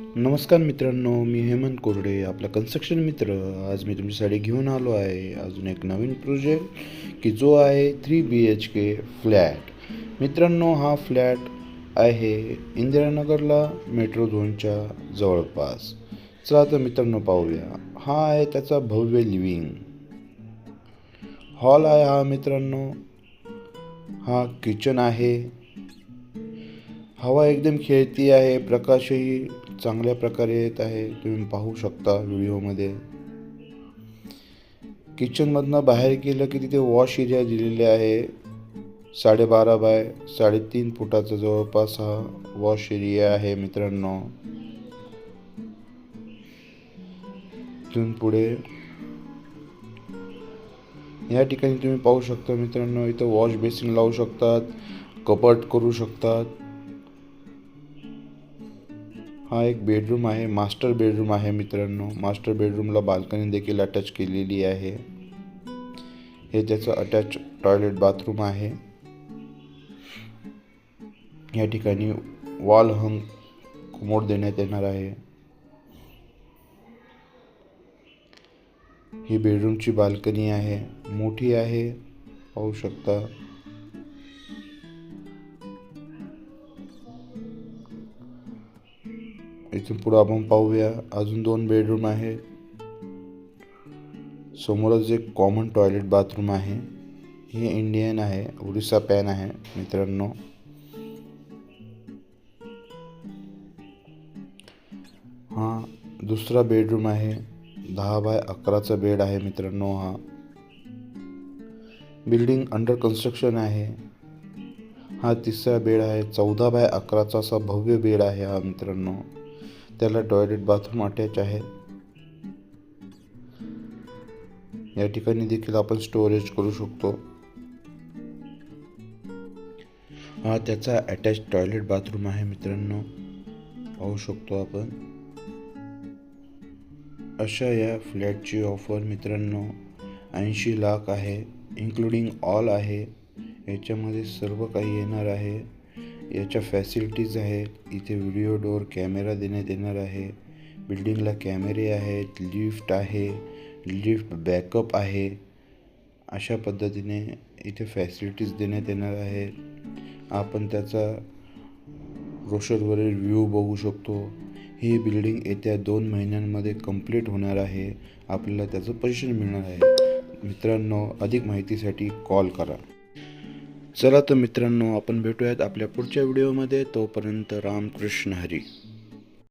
नमस्कार मित्रांनो मी हेमंत कोरडे आपला कन्स्ट्रक्शन मित्र. आज मी तुमच्यासाठी घेऊन आलो आहे अजून एक नवीन प्रोजेक्ट की जो आहे three B H K flat मित्रांनो हा फ्लॅट आहे इंदिरानगरला मेट्रो झोनच्या जवळपास. चला तर मित्रांनो पाहूया. हा आहे त्याचा भव्य लिव्हिंग हॉल आहे हा मित्रांनो. हा किचन आहे. हवा एकदम खेळती आहे प्रकाशही चांगल्या प्रकारे येत आहे. तुम्ही पाहू शकता व्हिडिओमध्ये. किचनमधनं बाहेर गेलं की तिथे वॉश एरिया दिलेले आहे. साडेबारा बाय साडेतीन फुटाचा जवळपास हा वॉश एरिया आहे मित्रांनो. तिथून पुढे. या ठिकाणी तुम्ही पाहू शकता मित्रांनो इथं वॉश बेसिन लावू शकतात कपाट करू शकतात. हा एक बेडरूम आहे मास्टर बेडरूम आहे मित्रांनो. मास्टर बेडरूमला बाल्कनी देखील अटॅच केलेली आहे. हे त्याचं अटॅच टॉयलेट बाथरूम आहे. या ठिकाणी वॉल हंग कुमोड देण्यात येणार आहे. ही बेडरूमची बाल्कनी आहे. मोठी आहे पाहू शकता. इथून पुढं आपण पाहूया. अजून दोन बेडरूम आहे. समोरच एक कॉमन टॉयलेट बाथरूम आहे हे इंडियन आहे उडीसा पॅन आहे मित्रांनो. हा दुसरा बेडरूम आहे. दहा बाय अकराचा बेड आहे मित्रांनो हा. बिल्डिंग अंडर कन्स्ट्रक्शन आहे. हा तिसरा बेड आहे. चौदा बाय अकराचा असा भव्य बेड आहे हा मित्रांनो. त्याला टॉयलेट बाथरूम अटॅच आहे. या ठिकाणी देखील आपण स्टोरेज करू शकतो. हा त्याचा अटॅच टॉयलेट बाथरूम आहे मित्रांनो. पाहू शकतो आपण. अशा या फ्लॅटची ऑफर मित्रांनो ऐंशी लाख आहे इन्क्लुडिंग ऑल आहे. याच्यामध्ये सर्व काही येणार आहे. याच्या फॅसिलिटीज आहेत. इथे व्हिडिओ डोअर कॅमेरा देण्यात येणार आहे. बिल्डिंगला कॅमेरे आहेत लिफ्ट आहे लिफ्ट बॅकअप आहे. अशा पद्धतीने इथे फॅसिलिटीज देण्यात येणार आहे आपण त्याचा रोशरवरील व्ह्यू बघू शकतो. ही बिल्डिंग येत्या दोन महिन्यांमध्ये कंप्लीट होणार आहे. आपल्याला त्याचं पैसे मिळणार आहे. मित्रांनो अधिक माहितीसाठी कॉल करा. चला तर मित्रांनो आपण भेटूयात आपल्या पुढच्या व्हिडिओमध्ये. तोपर्यंत रामकृष्ण हरी.